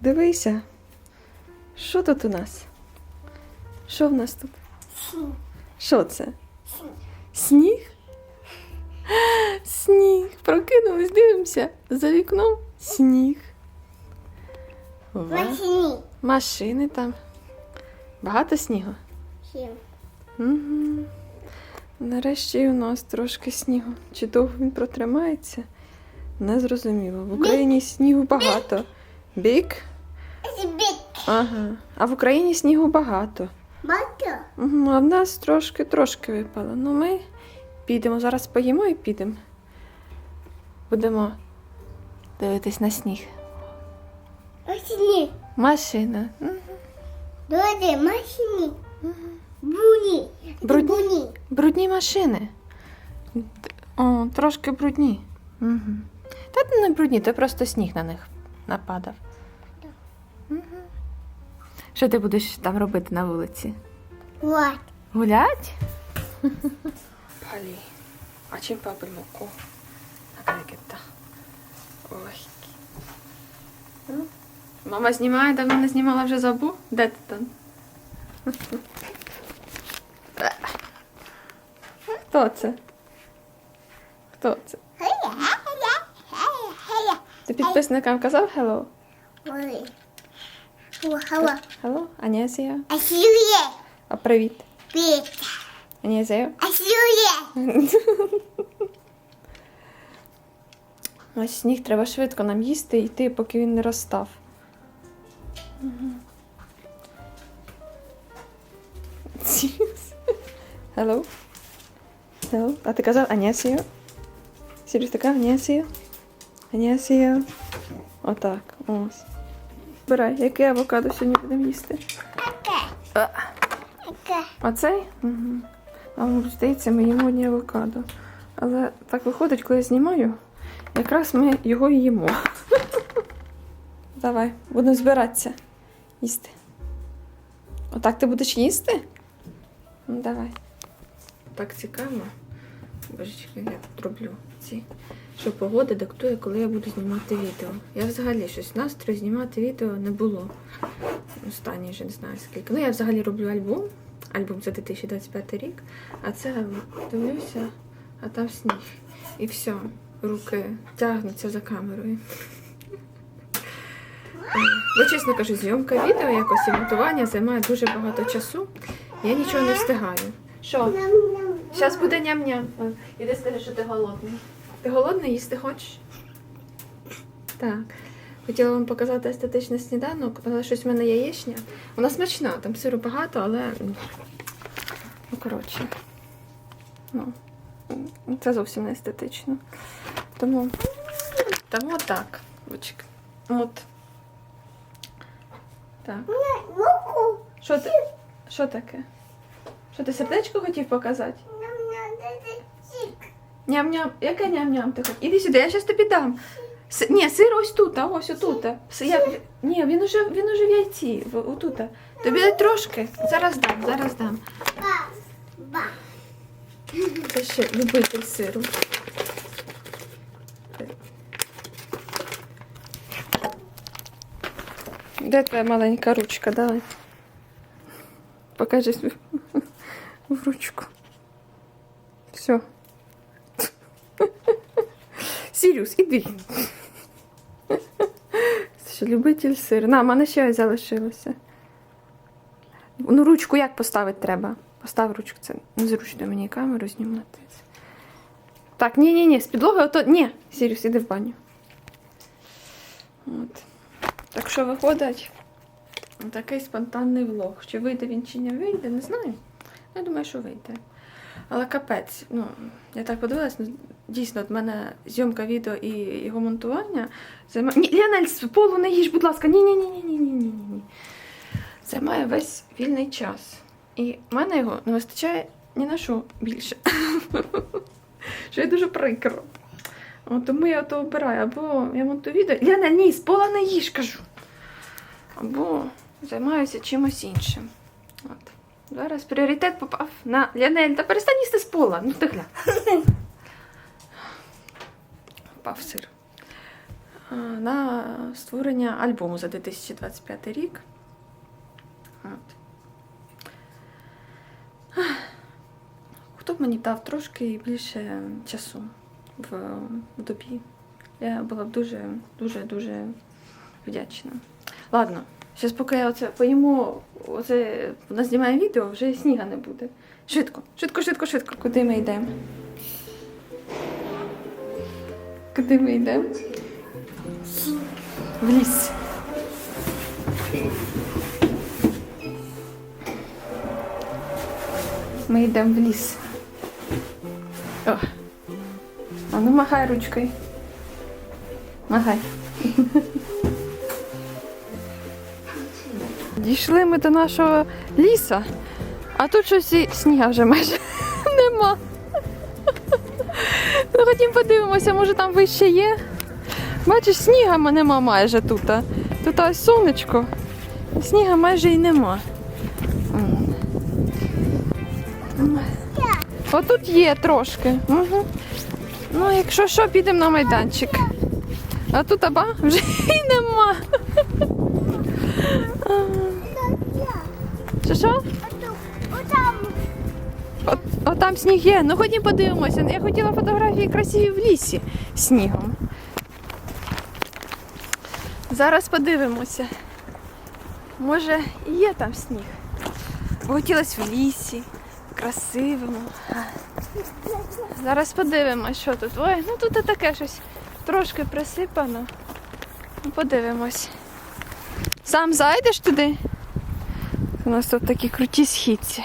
Дивися. Що тут у нас? Що в нас тут? Що це? Сніг? Сніг. Прокинулись, дивимося. За вікном сніг. Ва. Машині. Машини там. Багато снігу. Сім. Угу. Нарешті і у нас трошки снігу. Чи довго він протримається? Не зрозуміло. В Україні снігу багато. Бік? Ага. А в Україні снігу багато. Бато. Угу. А в нас трошки трошки випало. Ну ми підемо. Зараз поїмо і підемо. Будемо дивитись на сніг. Машині. Машина. Мгм. Доді, машині. Буні. Брудні. Буні. Брудні машини. О, трошки брудні. Угу. Та не брудні, то просто сніг на них нападав. Угу. Що ти будеш там робити на вулиці? Вот. Гулять? Палі. А чим папи муку? Ой. Мама знімає, давно не знімала, вже забув. Де ти там? Хто це? Хто це? Ти підписникам казав hello? Ой. Hello. Hello. A nie si jo. A si je. A privít. Privít. A nie si jo. A si je. s sníh treba švidko nám jíst i ty, poky він не. Hello. Hello. A ty kazal Anesio? Si jo? Si jo? Ania si jo. O tak, moc. Вибирай, яке авокадо сьогодні будемо їсти? А, Таке. Оцей? Угу. А здається, ми їмо одні авокадо. Але так виходить, коли я знімаю, якраз ми його і їмо. Давай, будемо збиратися. Їсти. Отак ти будеш їсти? Ну, давай. Так цікаво. Божечки, я тут роблю ці. Що погода диктує, коли я буду знімати відео. Я взагалі щось настрою знімати відео не було. Останні вже не знаю скільки. Ну, я взагалі роблю альбом. Альбом за 2025 рік. А це дивлюся, а там сніг. І все, руки тягнуться за камерою. Ну, чесно кажу, зйомка відео якось і монтування займає дуже багато часу. Я нічого не встигаю. Що? Зараз буде ням-ням. Іди скажи, що ти голодний. Ти голодний, їсти хочеш? Так. Хотіла вам показати естетичний сніданок, але щось в мене яєчня. Вона смачна, там сиру багато, але. Ну, коротше. Ну, це зовсім не естетично. Тому. Тому так. Бочка. От. Так. Що ти? Що таке? Що ти сердечко хотів показати? Ням-ням. Де чик. Ням-ням. Яке ням-ням ти хочеш? Іди сюди, я зараз тобі дам. С... Ні, сир ось тут, а ось отут. С... Я... Ні, він уже, він уже в яйці, в... отут. Тобі дай трошки. Зараз дам, зараз дам. Ба. Ба. Це ще любитель сиру. Де твоя маленька ручка? Давай. Покажи свою в ручку. Все. Сіріус, іди. Ще любитель сиру. На, в мене ще залишилося. Ну, ручку як поставити треба? Постав ручку, це незручно мені камеру знімати. Так, ні, ні, ні, з підлоги ото. Ні, Сіріус, іди в баню. От. Так що виходить такий спонтанний влог. Чи вийде він, чи не вийде, не знаю. Я думаю, що вийде. Але капець, ну, я так подивилась, ну, дійсно, от мене зйомка відео і його монтування займає. Ні, з полу не їж, будь ласка, ні, ні, ні, ні, ні, ні, ні, ні. Займає весь вільний час. І в мене його не вистачає ні на що більше. Що я дуже прикро. От, тому я то обираю. Або я монтую відео. Ліанель, ні, з пола не їж, кажу. Або займаюся чимось іншим. От. Зараз пріоритет попав на Ліанель. Та перестань їсти з пола. Ну ти гля. Впав сир. на створення альбому за 2025 рік. От. Хто б мені дав трошки більше часу в, добі? Я була б дуже, дуже, дуже вдячна. Ладно, зараз поки я оце поїмо, оце вона знімає відео, вже сніга не буде. Швидко, швидко, швидко, швидко. Куди ми йдемо? Куди ми йдемо? В ліс. Ми йдемо в ліс. О. А ну махай ручкою. Махай. Дійшли ми до нашого ліса, а тут щось і сніга вже майже нема. Ну, ходім подивимося, може там вище є. Бачиш, сніга нема майже тут. Тут ось сонечко. Сніга майже і нема. Отут є трошки. Угу. Ну, якщо що, підемо на майданчик. А тут аба вже і нема. Що що? От, от там сніг є. Ну ходім подивимося. Я хотіла фотографії красиві в лісі снігом. Зараз подивимося. Може, і є там сніг. Хотілося в лісі, красивому. Зараз подивимось, що тут. Ой, ну тут таке щось трошки присипано. Ну, подивимось. Сам зайдеш туди? У нас тут такі круті східці.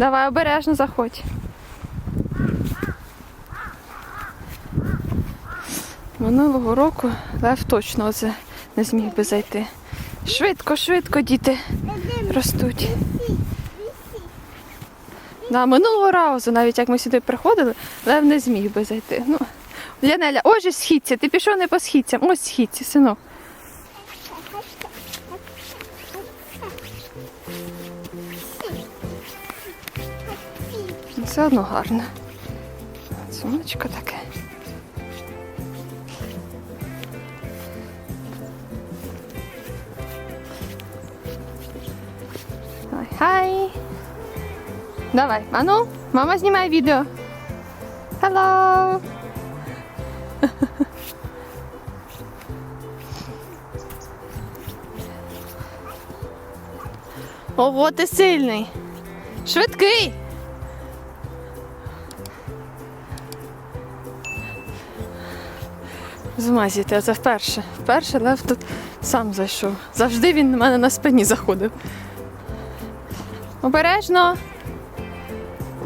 Давай обережно заходь. Минулого року Лев точно оце не зміг би зайти. Швидко, швидко діти ростуть. Да, минулого разу, навіть як ми сюди приходили, Лев не зміг би зайти. Ну, Лянеля, ось же східці, ти пішов не по східцям, ось східці, синок. Все одно гарно. Сонечко таке. Хай. Давай, а ну, мама знімає відео. Hello. Ого, ти сильний. Швидкий. Змазіти, це вперше. Вперше Лев тут сам зайшов. Завжди він на мене на спині заходив. Обережно.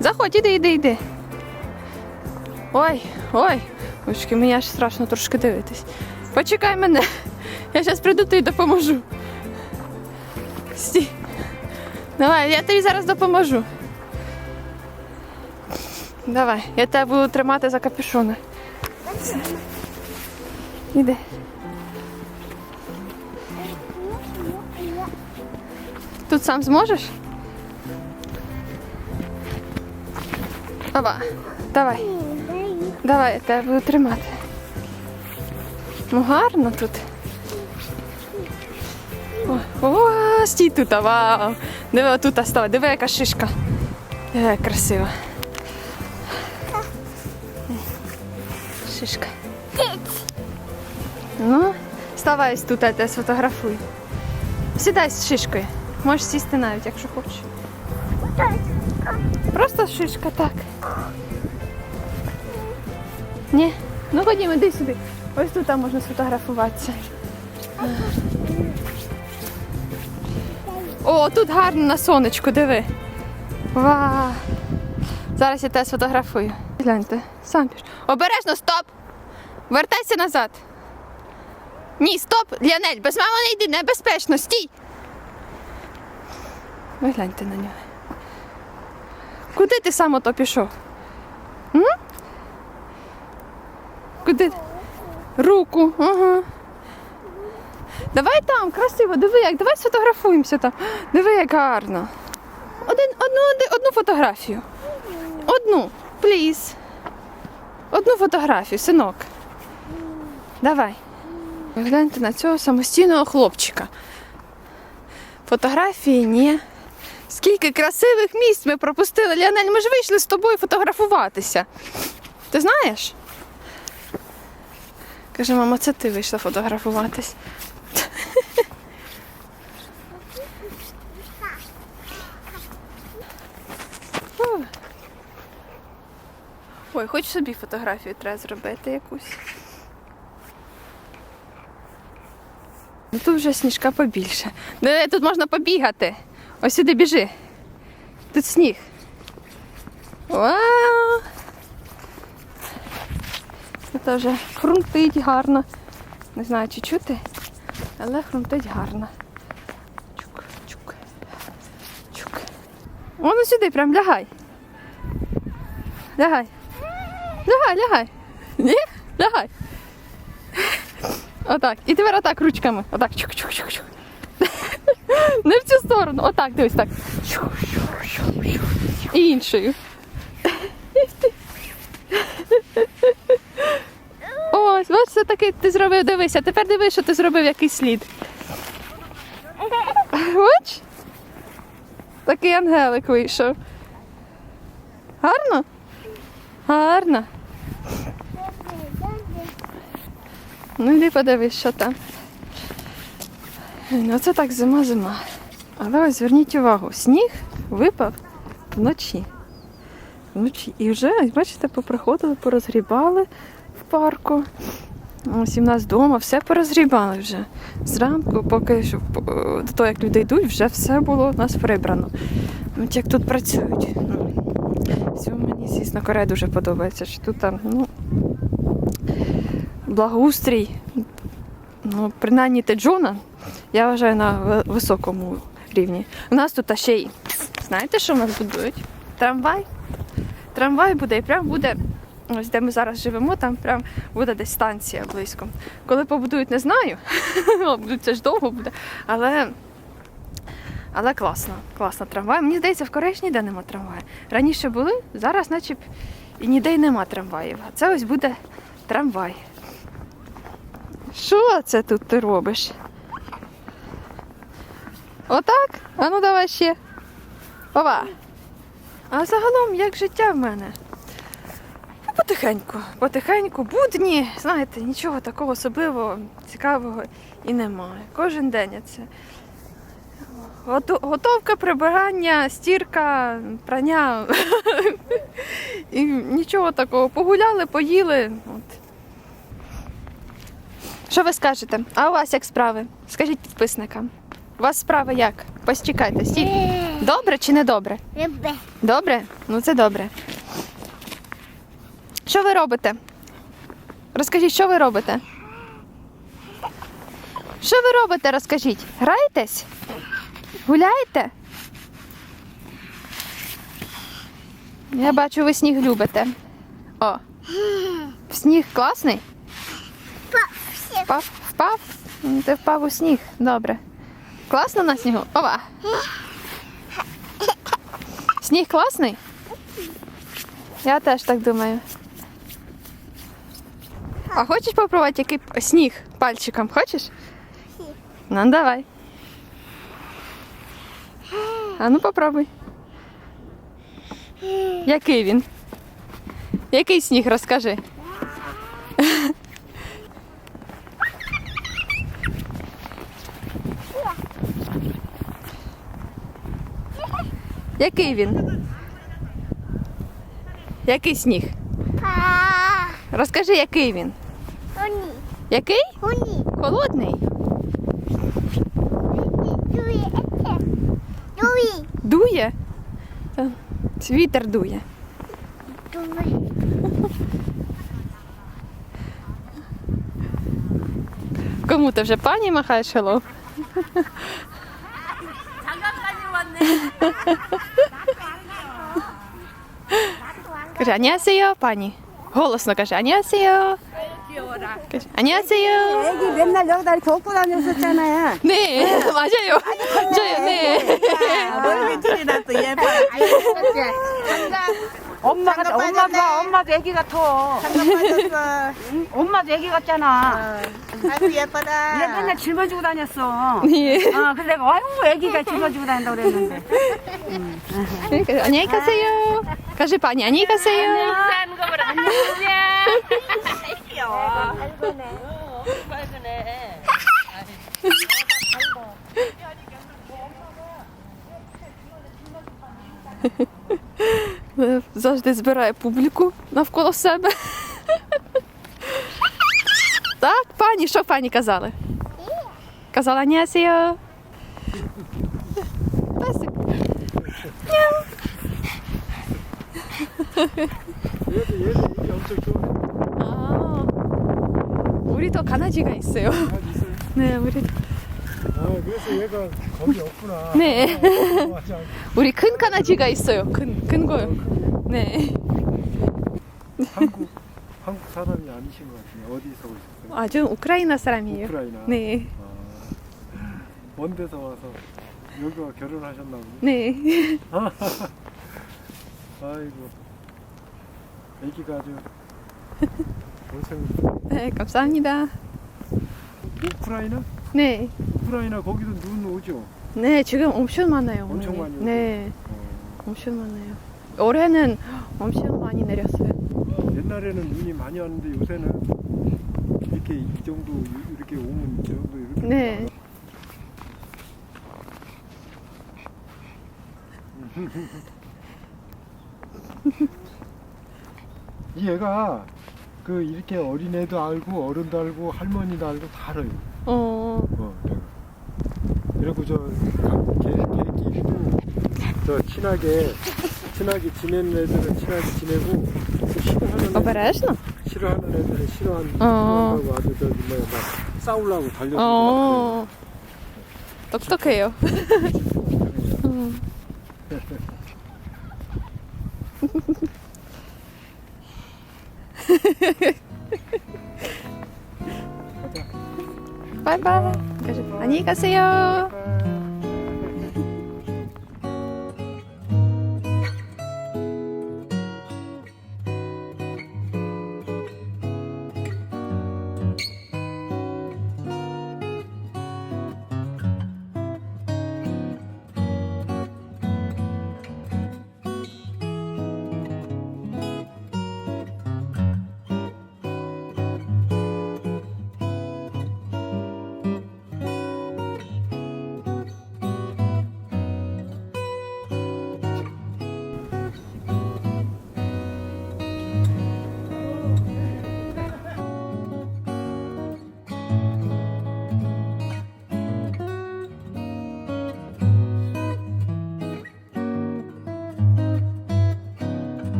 Заходь, іди, іди, іди. Ой, ой, Очки, мені аж страшно трошки дивитись. Почекай мене. Я зараз прийду тобі допоможу. Стій. Давай, я тобі зараз допоможу. Давай, я тебе буду тримати за капюшони. Іди. Тут сам зможеш? Ова, давай. Давай, я тебе буду тримати. Ну гарно тут. О, о стій тут, вау. Диви, тут стала, диви, яка шишка. Диви, як красиво. Шишка. Ну, ставай тут, я тебе сфотографую. Сідай з шишкою. Можеш сісти навіть, якщо хочеш. Просто шишка так. Ні. Ну ходімо, іди сюди. Ось тут там можна сфотографуватися. О, тут гарно на сонечку, диви. Ва. Зараз я тебе сфотографую. Гляньте, сам піш. Обережно, стоп! Вертайся назад. Ні, стоп! Ліонель, без мами не йди, небезпечно, стій! Ви на нього. Куди ти сам ото пішов? М? Куди? Руку, ага. Давай там, красиво, диви, як, давай сфотографуємося там. Диви, як гарно. Один, одну, одну фотографію. Одну, пліз. Одну фотографію, синок. Давай. Гляньте на цього самостійного хлопчика. Фотографії ні. Скільки красивих місць ми пропустили. Ліонель, ми ж вийшли з тобою фотографуватися. Ти знаєш? Каже, мама, це ти вийшла фотографуватись. Ой, хоч собі фотографію треба зробити якусь. Ну тут вже сніжка побільше. Тут можна побігати. Ось сюди біжи. Тут сніг. Вау! Це вже хрумтить гарно. Не знаю, чи чути, але хрумтить гарно. Чук, чук, чук. Воно сюди, прям лягай. Лягай. Лягай, лягай. Ні? Лягай. Отак. І тепер отак ручками. Отак. Чук-чук-чук-чук. Не в цю сторону. Отак, дивись так. І іншою. Ось, ось все таки ти зробив, дивися. Тепер дивись, що ти зробив якийсь слід. Бач? Такий ангелик вийшов. Гарно? Гарно. Ну йди подивись, що там. Ну це так зима-зима. Але ось зверніть увагу, сніг випав вночі. Вночі. І вже, бачите, поприходили, порозгрібали в парку. Ось і в нас вдома все порозгрібали вже. Зранку, поки що, е, до того, як люди йдуть, вже все було у нас прибрано. От як тут працюють. Ну, мені, звісно, Корея дуже подобається, що тут там, ну, благоустрій, ну, принаймні Теджона, я вважаю на високому рівні. У нас тут ще й, знаєте, що в нас будують? Трамвай. Трамвай буде і прям буде. Ось де ми зараз живемо, там прям буде десь станція близько. Коли побудують, не знаю. Це ж довго буде. Але, але класно, класно трамвай. Мені здається, в Кореї ж ніде нема трамваю. Раніше були, зараз наче і ніде й нема трамваїв. А це ось буде трамвай. Що це тут ти робиш? Отак? А ну давай ще. Ова. А загалом, як життя в мене? Ну, Потихеньку, потихеньку, будні, знаєте, нічого такого особливого, цікавого і немає. Кожен день це. Готовка, прибирання, стірка, прання. І нічого такого. Погуляли, поїли. От. Що ви скажете? А у вас як справи? Скажіть підписникам. У вас справи як? Почекайте, стій. Добре чи не добре? Добре? Ну це добре. Що ви робите? Розкажіть, що ви робите? Що ви робите, розкажіть? Граєтесь? Гуляєте? Я бачу, ви сніг любите. О. Сніг класний? Все. Впав? Впав? Ну, Ти впав у сніг. Добре. Класно на снігу? Ова. Сніг класний? Я теж так думаю. А хочеш попробувати який п- сніг пальчиком? Хочеш? Ну, давай. А ну попробуй. Який він? Який сніг розкажи? Який він? Який сніг? Розкажи, який він? Який? Холодний? Дує. Дує. Вітер дує. Дує. Кому ти вже пані махаєш хеллоу? Каже, аніасіо, пані. Голосно каже, аніасіо. 안녕하세요. 애기 맨날 여기다 이렇게 업고 다녔었잖아요. 네, 맞아요. 저요, 네. 멀미 틀이나 또 예뻐. 엄마가 장갑 엄마가 빠졌네. 엄마도 애기 같아. 장갑 빠졌어. 응? 엄마도 애기 같잖아. 아이고 예쁘다. 얘 맨날 짊어지고 다녔어. 예. 아, 그래서 내가 아이고 애기가 짊어지고 다닌다고 그랬는데. 그러니까 안녕히 가세요. 가시 pani 안녕히 가세요. 귀여워. 빨그네. Завжди збирає публіку навколо себе. Так, пані, що пані казали? Казала Нєсіо. Песик. Няу. 우리도 강아지가 있어요. 아, 있어요. 네, 우리 아, 그래서 얘가 겁이 없구나. 네. 어, 맞아. 우리 큰 강아지가 있어요. 큰 큰 거요. 네. 한국 한국 사람이 아니신 것 같아요. 어디서 오셨어요? 아주 우크라이나 사람이에요. 우크라이나. 네, 아, 먼 데서 와서 여기와 결혼하셨나 보네. 네. 아이고, 애기가 아주 네, 감사합니다. 우크라이나? 네, 우크라이나 거기도 눈 오죠. 네, 지금 엄청 많아요. 엄청 오늘. 많이 오죠? 네, 어, 엄청 많아요. 올해는 엄청 많이 내렸어요. 옛날에는 눈이 많이 왔는데 요새는 이렇게 이 정도 이렇게 오면 이 정도 이렇게 네. 이 애가 그 이렇게 어린애도 알고 어른도 알고 할머니도 알고 다 알아요. 어, 어, 내가. 그리고 저 개, 개끼리도 저 친하게 친하게 지내는 애들은 친하게 지내고 싫어하는 애들, обережно. 싫어하는 애들은 싫어한, 어. 싫어한다고 아주 저기 뭐야 막 싸우려고 달려들고 어, 똑똑해요. 바이바이. 안녕히 가세요.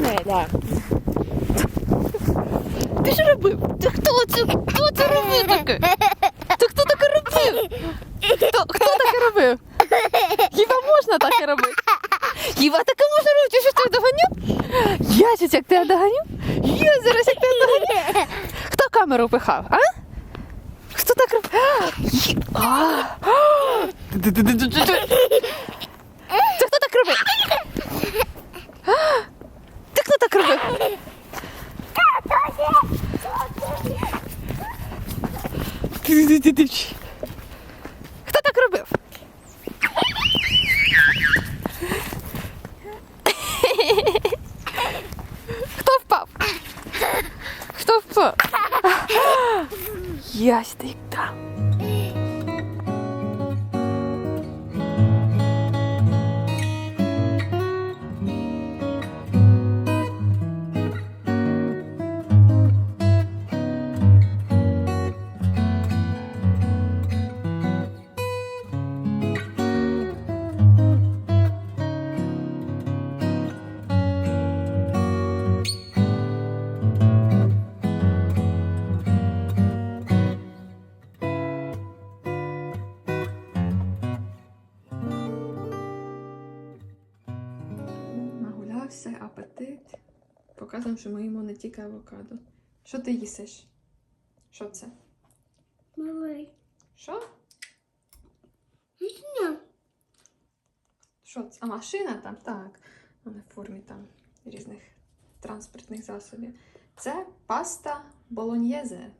Ліонеля. Ти що робив? Ти хто це? Хто це робив таке? Ти хто таке робив? Хто, хто таке робив? Хіба можна таке робити? Хіба таке можна робити? Що ж ти доганю? Я щось як тебе доганю? Я зараз як тебе доганю? Хто камеру пихав, а? Хто так робив? Це хто так робив? А? Ти хто так робив? Хто так робив? Хто впав? Хто впав? Ястик там. Показуємо, що ми їмо не тільки авокадо. Що ти їсиш? Що це? Малий. Що? Вісня. Що це? А машина там? Так. Вона в формі там різних транспортних засобів. Це паста болоньєзе.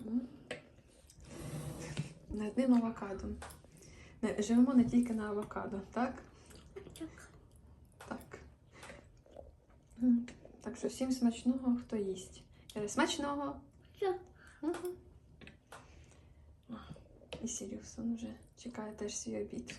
М. Не одним авокадом. Живемо не тільки на авокадо, так? Так. Так що всім смачного, хто їсть. Е, Смачного! І Сіріусон вже чекає теж свій обід.